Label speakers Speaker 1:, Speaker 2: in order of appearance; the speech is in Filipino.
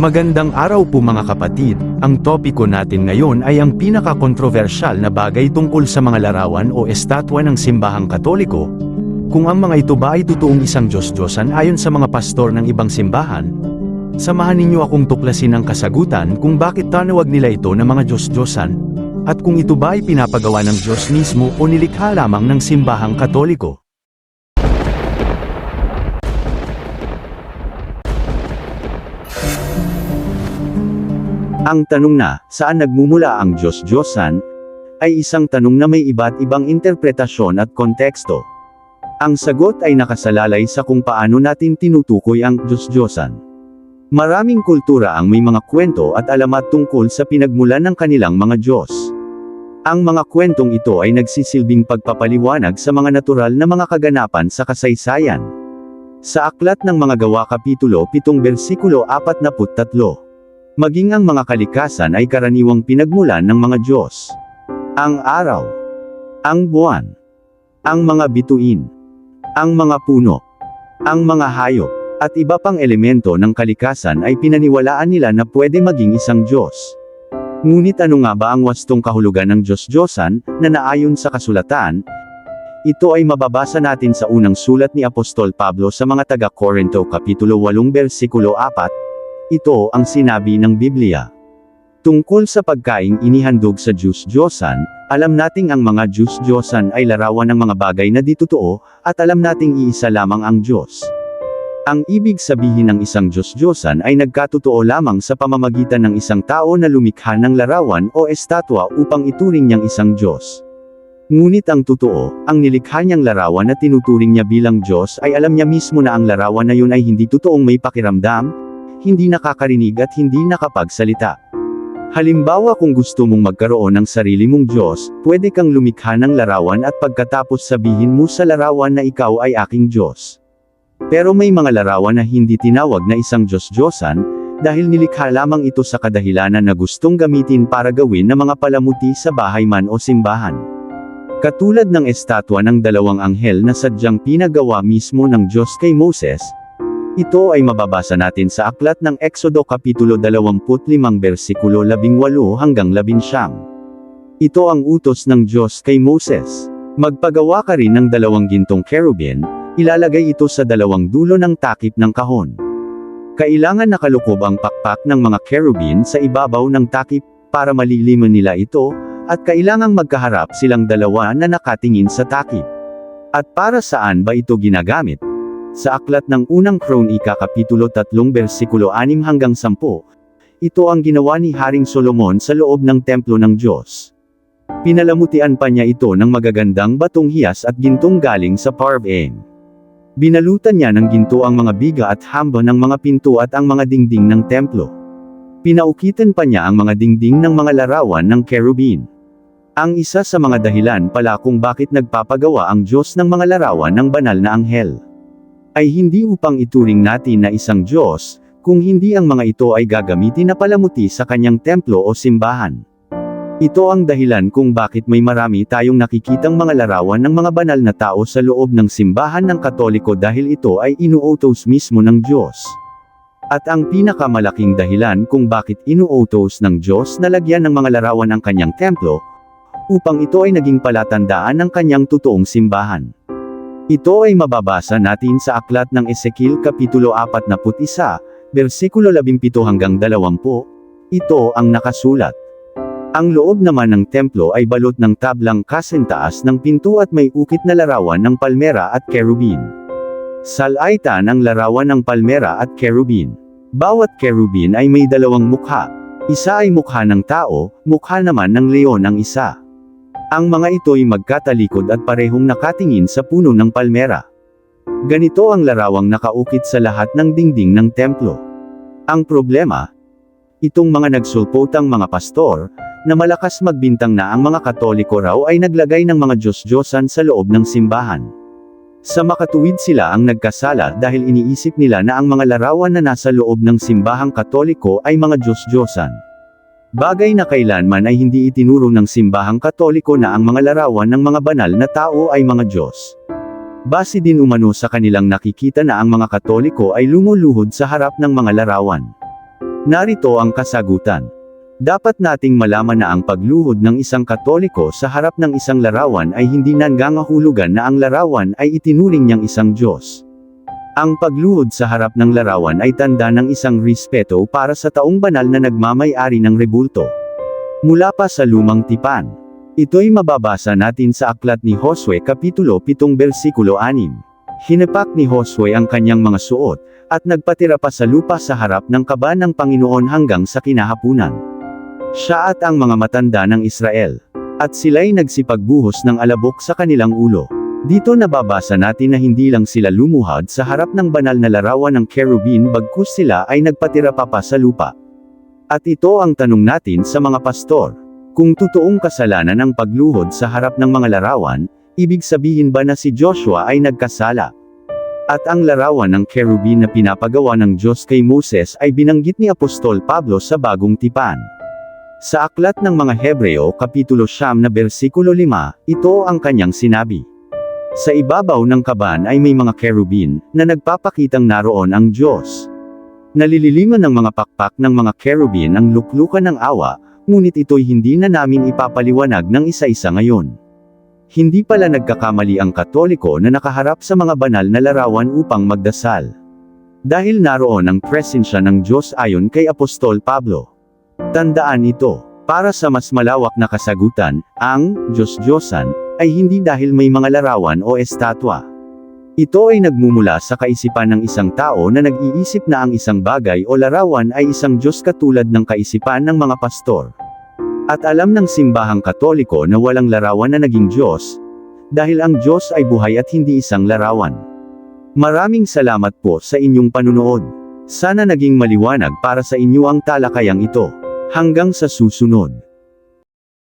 Speaker 1: Magandang araw po mga kapatid, ang topiko natin ngayon ay ang pinaka-kontrobersyal na bagay tungkol sa mga larawan o estatwa ng simbahang katoliko. Kung ang mga ito ba ay totoong isang Diyos-Diyosan ayon sa mga pastor ng ibang simbahan, samahan ninyo akong tuklasin ang kasagutan kung bakit tanawag nila ito na mga Diyos-Diyosan, at kung ito ba ay pinapagawa ng Diyos mismo o nilikha lamang ng simbahang katoliko. Ang tanong na, saan nagmumula ang Diyos-Diyosan, ay isang tanong na may iba't ibang interpretasyon at konteksto. Ang sagot ay nakasalalay sa kung paano natin tinutukoy ang Diyos-Diyosan. Maraming kultura ang may mga kwento at alamat tungkol sa pinagmulan ng kanilang mga Diyos. Ang mga kwentong ito ay nagsisilbing pagpapaliwanag sa mga natural na mga kaganapan sa kasaysayan. Sa Aklat ng Mga Gawa Kapitulo 7 Versikulo 43 Maging ang mga kalikasan ay karaniwang pinagmulan ng mga Diyos. Ang araw, ang buwan, ang mga bituin, ang mga puno, ang mga hayop, at iba pang elemento ng kalikasan ay pinaniwalaan nila na pwede maging isang Diyos. Ngunit ano nga ba ang wastong kahulugan ng Diyos-Diyosan, na naayon sa kasulatan, ito ay mababasa natin sa unang sulat ni Apostol Pablo sa mga taga-Korinto Kapitulo 8 Versikulo 4, ito ang sinabi ng Biblia. Tungkol sa pagkaing inihandog sa Diyos-Diyosan, alam nating ang mga Diyos-Diyosan ay larawan ng mga bagay na di totoo, at alam nating iisa lamang ang Diyos. Ang ibig sabihin ng isang Diyos-Diyosan ay nagkatotoo lamang sa pamamagitan ng isang tao na lumikha ng larawan o estatwa upang ituring niyang isang Diyos. Ngunit ang totoo, ang nilikha niyang larawan na tinuturing niya bilang Diyos ay alam niya mismo na ang larawan na yun ay hindi totoong may pakiramdam, hindi nakakarinig at hindi nakapagsalita. Halimbawa kung gusto mong magkaroon ng sarili mong Diyos, pwede kang lumikha ng larawan at pagkatapos sabihin mo sa larawan na ikaw ay aking Diyos. Pero may mga larawan na hindi tinawag na isang Diyos-Diyosan, dahil nilikha lamang ito sa kadahilanan na gustong gamitin para gawin ng mga palamuti sa bahay man o simbahan. Katulad ng estatwa ng dalawang anghel na sadyang pinagawa mismo ng Diyos kay Moses, ito ay mababasa natin sa aklat ng Exodo Kapitulo 25 versikulo 18 hanggang 19. Ito ang utos ng Diyos kay Moses. Magpagawa ka rin ng dalawang gintong cherubim, ilalagay ito sa dalawang dulo ng takip ng kahon. Kailangan nakalukob ang pakpak ng mga cherubim sa ibabaw ng takip, para maliliman nila ito, at kailangang magkaharap silang dalawa na nakatingin sa takip. At para saan ba ito ginagamit? Sa aklat ng unang Kronika Kapitulo 3 versikulo 6 hanggang 10, ito ang ginawa ni Haring Solomon sa loob ng templo ng Diyos. Pinalamutian pa niya ito ng magagandang batong hiyas at gintong galing sa Parveng. Binalutan niya ng ginto ang mga biga at hamba ng mga pinto at ang mga dingding ng templo. Pinaukitan pa niya ang mga dingding ng mga larawan ng kerubin. Ang isa sa mga dahilan pala kung bakit nagpapagawa ang Diyos ng mga larawan ng banal na anghel ay hindi upang ituring natin na isang Diyos, kung hindi ang mga ito ay gagamitin na palamuti sa kanyang templo o simbahan. Ito ang dahilan kung bakit may marami tayong nakikitang mga larawan ng mga banal na tao sa loob ng simbahan ng Katoliko dahil ito ay inuutos mismo ng Diyos. At ang pinakamalaking dahilan kung bakit inuutos ng Diyos na lagyan ng mga larawan ang kanyang templo, upang ito ay naging palatandaan ng kanyang totoong simbahan. Ito ay mababasa natin sa aklat ng Ezekiel Kapitulo 41, versikulo 17 hanggang 20. Ito ang nakasulat. Ang loob naman ng templo ay balot ng tablang kasentaas ng pinto at may ukit na larawan ng palmera at kerubin. Salaitan ang larawan ng palmera at kerubin. Bawat kerubin ay may dalawang mukha. Isa ay mukha ng tao, mukha naman ng leon ang isa. Ang mga ito'y magkatalikod at parehong nakatingin sa puno ng palmera. Ganito ang larawang nakaukit sa lahat ng dingding ng templo. Ang problema, itong mga nagsulpotang mga pastor, na malakas magbintang na ang mga katoliko raw ay naglagay ng mga Diyos-Diyosan sa loob ng simbahan. Sa makatuwid sila ang nagkasala dahil iniisip nila na ang mga larawan na nasa loob ng simbahang katoliko ay mga Diyos-Diyosan. Bagay na kailanman ay hindi itinuro ng simbahang katoliko na ang mga larawan ng mga banal na tao ay mga Diyos. Base din umano sa kanilang nakikita na ang mga katoliko ay lumuluhod sa harap ng mga larawan. Narito ang kasagutan. Dapat nating malaman na ang pagluhod ng isang katoliko sa harap ng isang larawan ay hindi nangangahulugan na ang larawan ay itinuring niyang isang Diyos. Ang pagluhod sa harap ng larawan ay tanda ng isang respeto para sa taong banal na nagmamay-ari ng rebulto. Mula pa sa lumang tipan. Ito'y mababasa natin sa aklat ni Josue Kapitulo 7 versikulo 6. Hinapak ni Josue ang kanyang mga suot, at nagpatira pa sa lupa sa harap ng kaba ng Panginoon hanggang sa kinahapunan. Siya at ang mga matanda ng Israel. At sila'y nagsipagbuhos ng alabok sa kanilang ulo. Dito nababasa natin na hindi lang sila lumuhad sa harap ng banal na larawan ng kerubin bagkus sila ay nagpatira pa pa sa lupa. At ito ang tanong natin sa mga pastor. Kung totoong kasalanan ang pagluhod sa harap ng mga larawan, ibig sabihin ba na si Joshua ay nagkasala? At ang larawan ng kerubin na pinapagawa ng Diyos kay Moses ay binanggit ni Apostol Pablo sa bagong tipan. Sa aklat ng mga Hebreo Kapitulo Siyam na bersikulo 5, ito ang kanyang sinabi. Sa ibabaw ng kaban ay may mga kerubin, na nagpapakitang naroon ang Diyos. Nalililiman ng mga pakpak ng mga kerubin ang luklukan ng awa, ngunit ito'y hindi na namin ipapaliwanag ng isa-isa ngayon. Hindi pala nagkakamali ang katoliko na nakaharap sa mga banal na larawan upang magdasal. Dahil naroon ang presensya ng Diyos ayon kay Apostol Pablo. Tandaan ito, para sa mas malawak na kasagutan, ang Diyos-Diyosan ay hindi dahil may mga larawan o estatwa. Ito ay nagmumula sa kaisipan ng isang tao na nag-iisip na ang isang bagay o larawan ay isang Diyos katulad ng kaisipan ng mga pastor. At alam ng simbahang katoliko na walang larawan na naging Diyos, dahil ang Diyos ay buhay at hindi isang larawan. Maraming salamat po sa inyong panunood. Sana naging maliwanag para sa inyo ang talakayang ito. Hanggang sa susunod.